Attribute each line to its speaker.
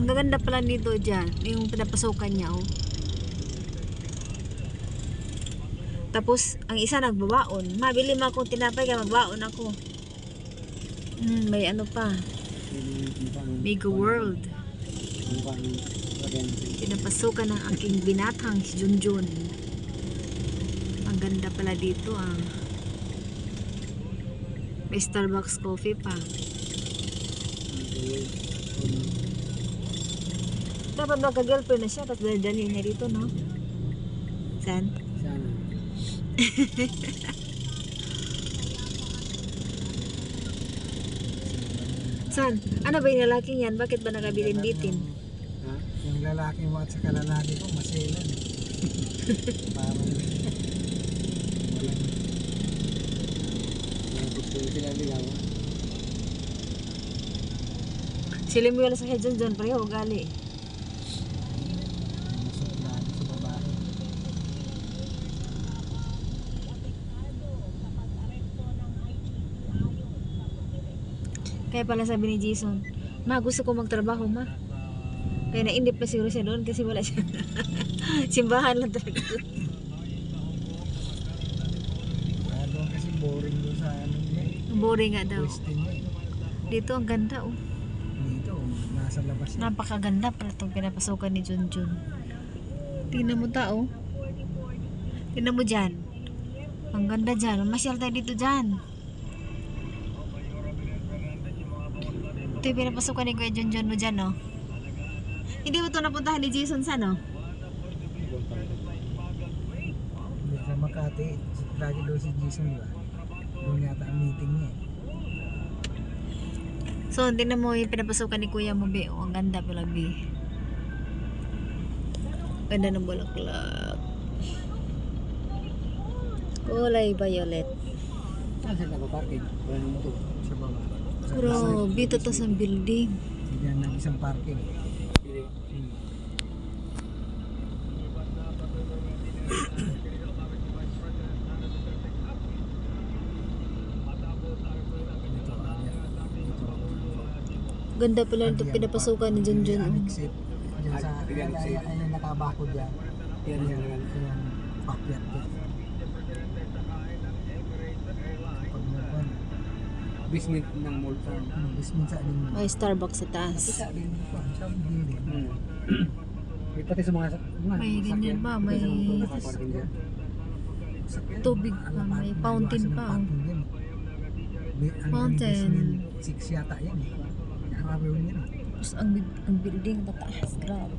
Speaker 1: Ang gaganda pala nito dyan. Yung pinapasukan niya, oh. Tapos, ang isa nagbabaon. Mabili mo akong tinapay kaya magbaon ako. Hmm, may ano pa. Mega World. Pinapasukan ng aking binatang si Junjun. Ang ganda pala dito ah. May Starbucks coffee pa. Dapat magka-girlfriend na siya tapos dadalhin niya dito, no? San?
Speaker 2: Sana.
Speaker 1: San? Ano ba yung lalaking yan? Bakit ba nakabilin-bitin?
Speaker 2: Ha? Yung lalaki mo at saka lalaki ko, maselan. Parang walang... Walang gusto sila ligaw.
Speaker 1: Sila mo yung sa Hedson John, pareho ugali. Kaya pala sabi ni Jason, Ma, gusto ko magtrabaho, ma. Kaya naindip na siguro siya doon kasi wala siya. Simbahan lang talaga.
Speaker 2: Doon kasi boring doon sa ano niya. eh.
Speaker 1: Boring nga daw.
Speaker 2: Niya. eh.
Speaker 1: Dito ang ganda, oh.
Speaker 2: Dito, nasa labas na.
Speaker 1: Napakaganda pala itong pinapasukan ni Junjun. Tingnan mo tao. Tingnan mo dyan. Ang ganda dyan. Masyal tayo dito dyan. Ito yung pinapasukan ni Kuya Junjun mo dyan, no? Hindi mo ito napuntahan ni Jason sa, no?
Speaker 2: Hindi sa Makati, lagi doon si Jason, di ba? Doon yata ang meeting niya. eh.
Speaker 1: So, tingnan mo yung pinapasukan ni Kuya mo, Be. Oh, ang ganda pala, Be. Ganda ng bulaklak. Kulay violet.
Speaker 2: Saan sila ba parking? Wala nang motor.
Speaker 1: Grabe, ito tas ang building.
Speaker 2: Yan ang isang parking.
Speaker 1: Ganda pala ito pinapasukan ni Junjun.
Speaker 2: Ang
Speaker 1: oh.
Speaker 2: exit. Diyan sa, ayan, ayan, ayan, nakabako dyan. Yan, yan, yan. Ayan, pakyat ko. Pag
Speaker 3: Basement ng mall farm.
Speaker 2: hmm, basement sa din.
Speaker 1: May Starbucks sa taas.
Speaker 2: Sa din, sa building.
Speaker 3: Hmm. May pati sa mga
Speaker 1: May ganyan ba? May tubig pa.
Speaker 2: Alamat,
Speaker 1: May
Speaker 2: may
Speaker 1: fountain pa. oh. Fountain.
Speaker 2: Six yata yan. eh.
Speaker 1: Tapos ang, ang building tataas. Grabe.